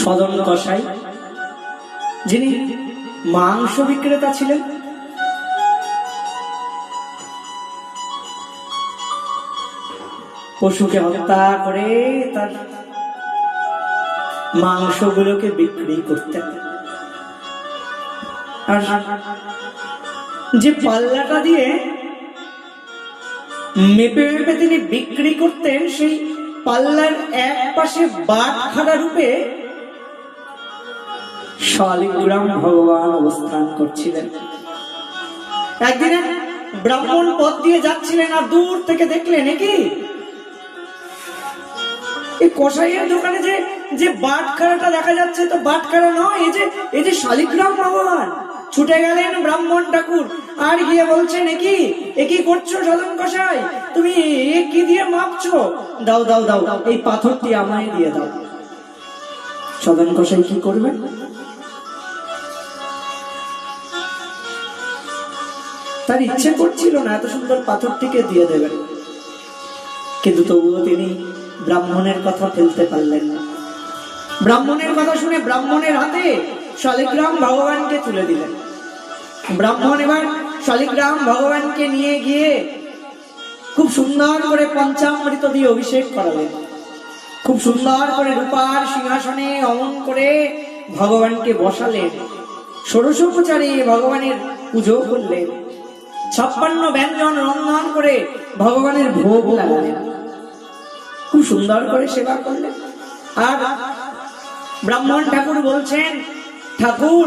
সদন কষাই যিনি মাংস বিক্রেতা ছিলেন। পশুকে হত্যা করে তার মাংসগুলোকে বিক্রি করতেন। আর যে পাল্লাটা দিয়ে মেপে মেপে তিনি বিক্রি করতেন, সেই পাল্লার এক পাশে বাট খাড়া রূপে শালিগ্রাম ভগবান অবস্থান করছিলেন। একদিন এক ব্রাহ্মণ পথ দিয়ে যাচ্ছিলেন আর দূর থেকে দেখলেন কি? এই কষাইয়ের দোকানে যে যে বাটখারাটা দেখা যাচ্ছে, তো বাটখারা নয়, এই যে এই যে শালিগ্রাম ভগবান। ছুটে গেলেন ব্রাহ্মণ ঠাকুর, আর গিয়ে বলছে নাকি এ কি করছ সদন কষাই তুমি এ কি দিয়ে মাপছো? দাও দাও দাও, এই পাথরটি আমায় দিয়ে দাও। সদন কষাই কি করবেন? তার ইচ্ছে করছিল না এত সুন্দর পাথরটিকে দিয়ে দেবেন। কিন্তু তবুও তিনি ব্রাহ্মণের কথা ফেলতে পারলেন না। ব্রাহ্মণের কথা শুনে ব্রাহ্মণের হাতে শালিগ্রাম ভগবানকে তুলে দিলেন। ব্রাহ্মণ এবার শালিগ্রাম ভগবানকে নিয়ে গিয়ে খুব সুন্দর করে পঞ্চামৃত দিয়ে অভিষেক করালেন। খুব সুন্দর করে রূপার সিংহাসনে অমন করে ভগবানকে বসালেন। ষোড়শোপচারে ভগবানের পুজো করলেন। ছাপ্পান্ন ব্যঞ্জন রন্ধন করে ভগবানের ভোগ লাগালেন। খুব সুন্দর করে সেবা করলেন। আর ব্রাহ্মণ ঠাকুর বলছেন, ঠাকুর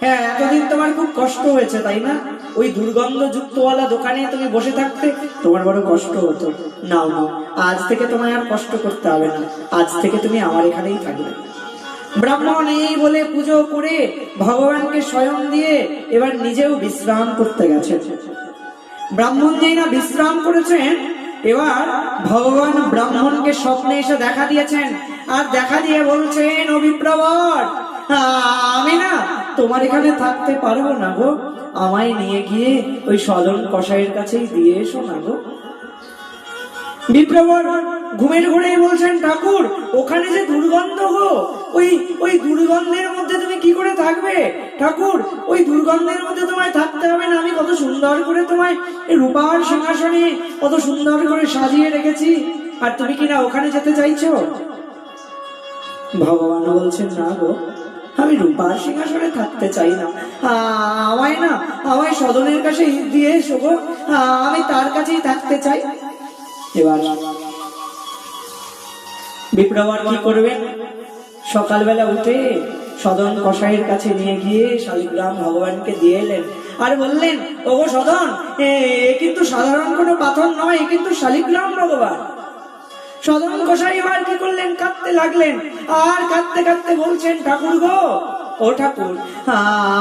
হ্যাঁ এতদিন তোমার খুব কষ্ট হয়েছে, তাই না? ওই দুর্গন্ধ যুক্তওয়ালা দোকানে তুমি বসে থাকতে তোমার বড় কষ্ট হতো। নাও, আজ থেকে তোমায় আর কষ্ট করতে হবে না। আজ থেকে তুমি আমার এখানেই থাকবে। ব্রাহ্মণ এই বলে পুজো করে ভগবানকে স্বয়ং দিয়ে এবার নিজেও বিশ্রাম করতে গেছেন। ব্রাহ্মণ যেই না বিশ্রাম করেছেন, এবার ভগবান ব্রাহ্মণকে স্বপ্নে এসে দেখা দিয়েছেন আর দেখা দিয়ে বলছেন, অভিপ্রবর, আমি না তোমার এখানে থাকতে পারব না গো। আমায় নিয়ে গিয়ে ওই সদন কষাইয়ের কাছেই দিয়ে এসো না গো। বিপ্রবর ঘুমের ঘুরে বলছেন, ঠাকুর, ওখানে যে দুর্গন্ধ গো, ওই ওই দুর্গন্ধের মধ্যে তুমি কি করে থাকবে? ঠাকুর, ওই দুর্গন্ধের মধ্যে তোমায় থাকতে হবে না, আমি কত সুন্দর করে তোমায় রূপার সিংহাসনে কত সুন্দর করে সাজিয়ে রেখেছি। আর তুমি কি না ওখানে যেতে চাইছো? ভগবান বলছেন, না গো, আমি রূপার সিংহাসনে থাকতে চাই না। আমায় না, আমায় সদনের কাছে দিয়ে এসো গো। আমি তার কাছেই থাকতে চাই। এবার বিপ্রবার কি করবেন সকালবেলা উঠে সদন কসাইয়ের কাছে নিয়ে গিয়ে শালিগ্রাম ভগবানকে দিয়ে এলেন। আর বললেন, ওগো সদন, এ কিন্তু সাধারণ কোনো পাথর নয় কিন্তু শালিগ্রাম ভগবান। সদন কসাই এবার কি করলেন? কাঁদতে লাগলেন। আর কাঁদতে কাঁদতে বলছেন, ঠাকুর গো, ও ঠাকুর,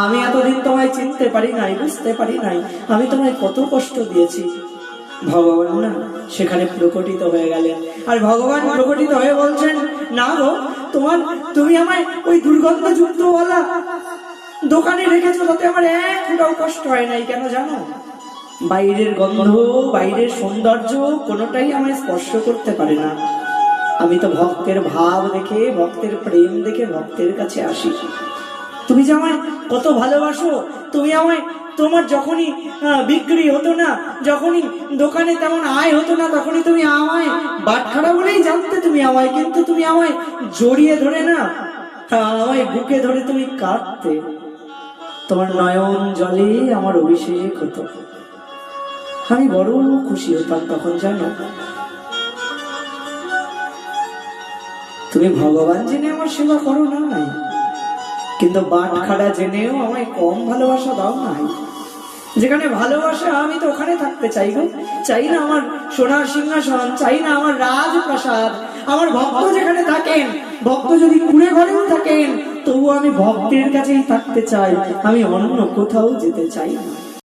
আমি এতদিন তোমায় চিনতে পারি নাই, বুঝতে পারি নাই। আমি তোমায় কত কষ্ট দিয়েছি। ভগবান না, সেখানে প্রকটিত হয়ে গেলেন। আর ভগবান প্রকটিত হয়ে বলছেন, না গো, তোমার, তুমি আমায় ওই দুর্গন্ধযুক্ত ওয়ালা দোকানে রেখেছো, তাতে আমার এক ফোঁটাও কষ্ট হয় নাই, কেন জানো? বাইরের গন্ধ, বাইরের সৌন্দর্য কোনোটাই আমায় স্পর্শ করতে পারে না। আমি তো ভক্তের ভাব দেখে, ভক্তের প্রেম দেখে ভক্তের কাছে আসি। তুমি যে আমায় কত ভালোবাসো, তুমি আমায়, তোমার যখনই বিক্রি হতো না, যখনই দোকানে তেমন আয় হতো না, তখনই তুমি আমায় বাটখারা বলেই জানতে তুমি আমায়, কিন্তু তুমি আমায় জড়িয়ে ধরে না, আমায় বুকে ধরে তুমি কাঁদতে। তোমার নয়ন জলে আমার অভিষেক হতো। আমি বড় খুশি হতাম তখন, জানো? তুমি ভগবান জেনে আমার সেবা করো না, নাই? কিন্তু বাটখাড়া জেনেও আমায় কম ভালোবাসা দাও নাই। যেখানে ভালোবাসা, আমি তো ওখানে থাকতে চাই গো। চাই না আমার সোনার সিংহাসন, চাই না আমার রাজপ্রাসাদ। আমার ভক্ত যেখানে থাকেন, ভক্ত যদি কুড়ে ঘরেও থাকেন, তবুও আমি ভক্তের কাছেই থাকতে চাই। আমি অন্য কোথাও যেতে চাই না।